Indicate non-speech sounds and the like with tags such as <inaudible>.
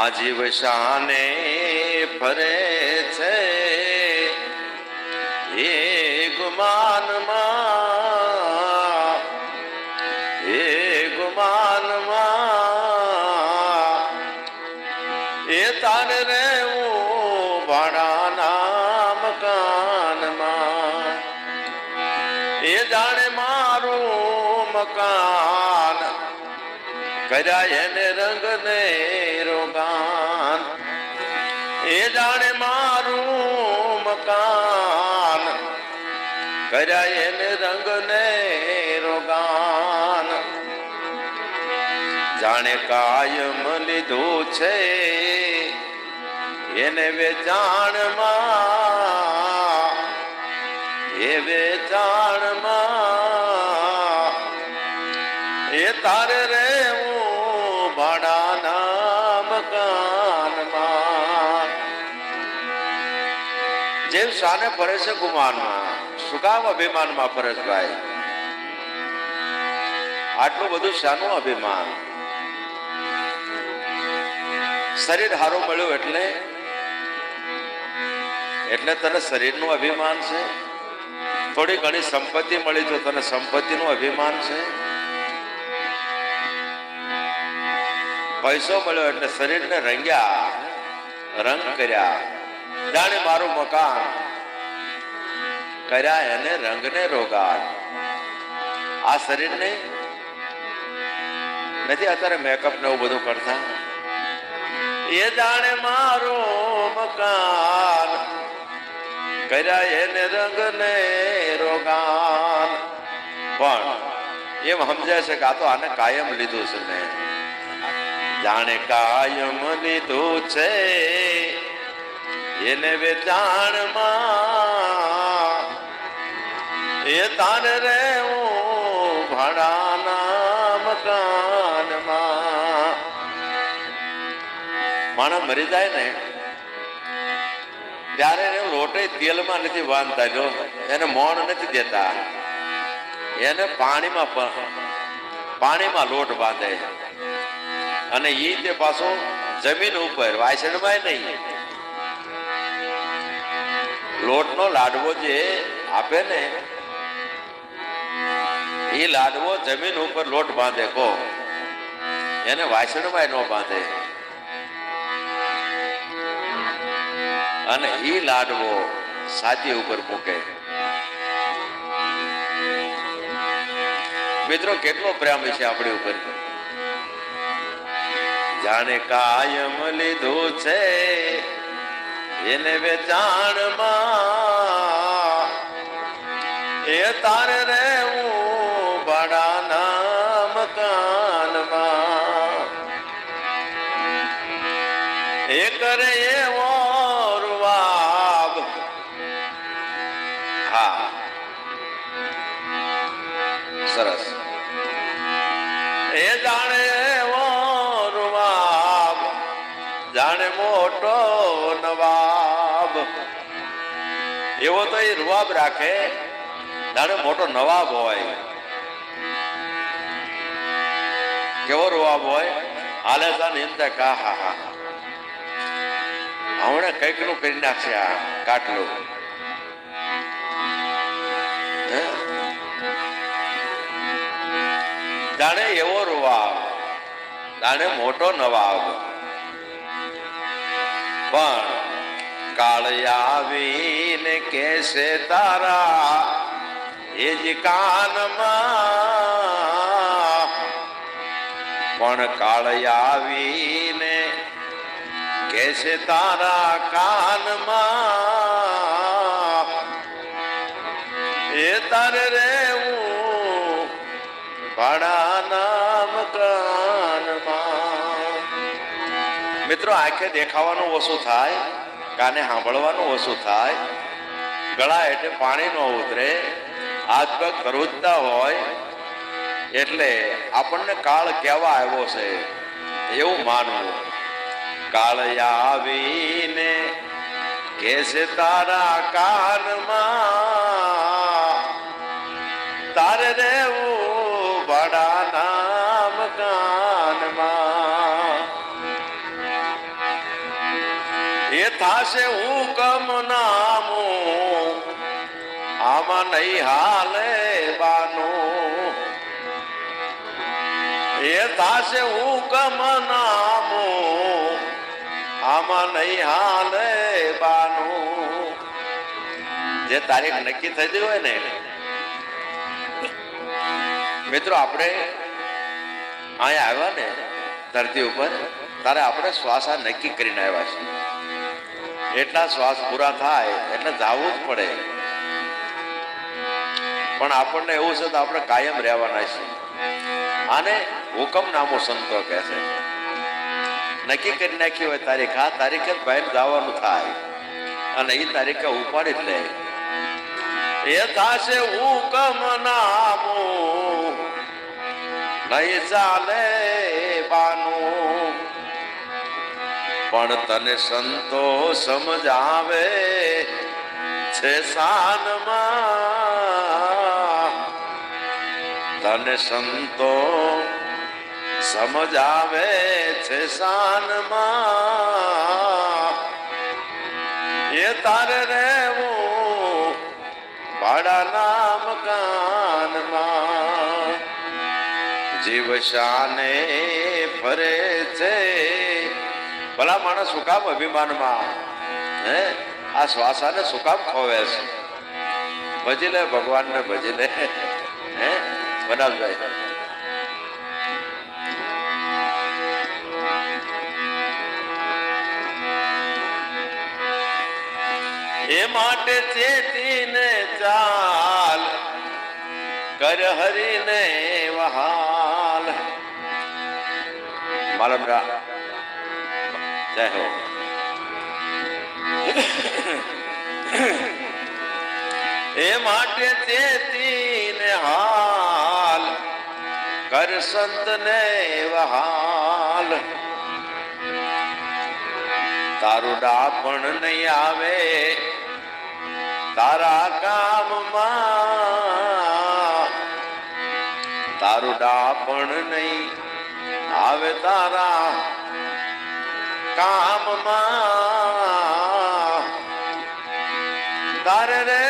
આજીવ શાને ફરે છે. એ ગુમાનમાં એ ગુમાનમાં, એ તારે રહેવું ભાડાના મકાનમાં. એ જાણે મારું મકાન કર્યા એને રંગ ને રોગાન. એ જાણે મારું મકાન. કર્યા એને રંગ ને રોગાન. જાણે કાયમ લીધું છે, એને વેચાણમાં. એ વેચાણમાં. એ તારે રહેવું ભાડાના મકાનમાં જેમ શાને ફરે છે ગુમાનમાં, શું કામ અભિમાનમાં ફરે છે ભાઈ? આટલું બધું શાનું અભિમાન? શરીર સારું મળ્યું એટલે? એટલે તને શરીરનું અભિમાન છે? થોડી ઘણી સંપત્તિ મળી તો તને સંપત્તિનું અભિમાન છે? પૈસો મળ્યો એટલે શરીરને રંગ્યા, રંગ કર્યા. જાણે મારું મકાન કર્યા એને રંગને રોગાન. આ શરીરને નથી અત્યારે મેકઅપ ને એવું બધું કરતા? એ જાણે મારું મકાન કર્યા એને રંગ ને રોગાન. પણ એમ સમજાય છે કે આ તો આને કાયમ લીધું છે ને જાણે કાયમ લીધું છે. એને વેચાણમાં એ તારે રહેવું ભાડાના મકાનમાં. માણસ મરી જાય ને, ત્યારે એને લોટે તેલમાં નથી બાંધતા જો. એને મોણ નથી દેતા. એને પાણીમાં પાણીમાં લોટ બાંધે. અને ઈ તે પાછો જમીન ઉપર વાયસણમાં નહીં. લોટનો લાડવો જે આપે ને એ લાડવો જમીન ઉપર લોટ બાંધે કો એને વાસણમાં ન બાંધે. અને એ લાડવો સાચી ઉપર મૂકે. મિત્રો, કેટલો પ્રેમ છે આપણી ઉપર. જાણે કાયમ લીધું છે. એને વેચાણમાં એ તારે રહેવું ભાડાના મકાનમાં એ કરે એવો રૂવાબ. હા. સરસ. મોટો નવાબ. એવો તો એ રૂવાબ રાખે, જાણે મોટો નવાબ હોય. કેવો રૂવાબ હોય? હાલે તા નિંદા કા હા હા હમણાં કંઈકનું કરી નાખશે આ કાટલું. જાણે એવો રૂવાબ, જાણે મોટો નવાબ. પણ કાળ આવીને કેસે તારા? એ જ કાનમાં. પણ કાળ આવીને કેસે તારા કાનમાં? એ તારે રહેવું ભાડાના મિત્રો, આંખે દેખાવાનું ઓછું થાય, કાને સાંભળવાનું ઓછું થાય, ગળા એટલે પાણી ન ઉતરે, હાથ પગ ધ્રુજતા હોય, એટલે આપણને કાળ કેવા આવ્યો છે એવું માનવું. કાળ આવીને કે છે તારા કાનમાં, તારે રહેવું એ હું હુકમ નામું. આમાં નહીં હાલે બાનું. એ થાશે હુકમ નામું. આમાં નહીં હાલે બાનું. જે તારીખ નક્કી થતી હોય ને મિત્રો, આપણે અહીંયા આવ્યા ને ધરતી ઉપર તારે આપણે શ્વાસ નક્કી કરીને આવ્યા છીએ. એટલા શ્વાસ પૂરા થાય એટલે જાવું જ પડે. પણ આપણને એવું છે તો આપણે કાયમ રહેવાના છીએ. આને હુકમનામું સંતો કહે છે. નક્કી કરી નાખી હોય તારીખ. આ તારીખે જ બહાર જવાનું થાય. અને એ તારીખે ઉપાડી જ લે. એ થશે હુકમ નામું નહીં ચાલે બાનું. પણ તને સંતો સમજાવે છે સાનમાં. તને સંતો સમજાવે છે સાનમાં. એ તારે રહેવું ભાડાના મકાનમાં જીવ શાને ફરે છે ભલા માણસ શું કામ અભિમાનમાં? હે? આ શ્વાસાને શું કામ ખોવે છે? ભજી લે, ભગવાનને ભજી લે. હે? બનાવભાઈ એ માટે ચેતીને ચાલ, કર હરીને વહાલ. મારા જય હો <laughs> એ માટે તેથી હાલ, કર સંતને વહાલ. તારું ડાપણ નહીં આવે, તારા કામમાં. તારું ડાપણ નહીં આવે, તારા કામમાં તારે રે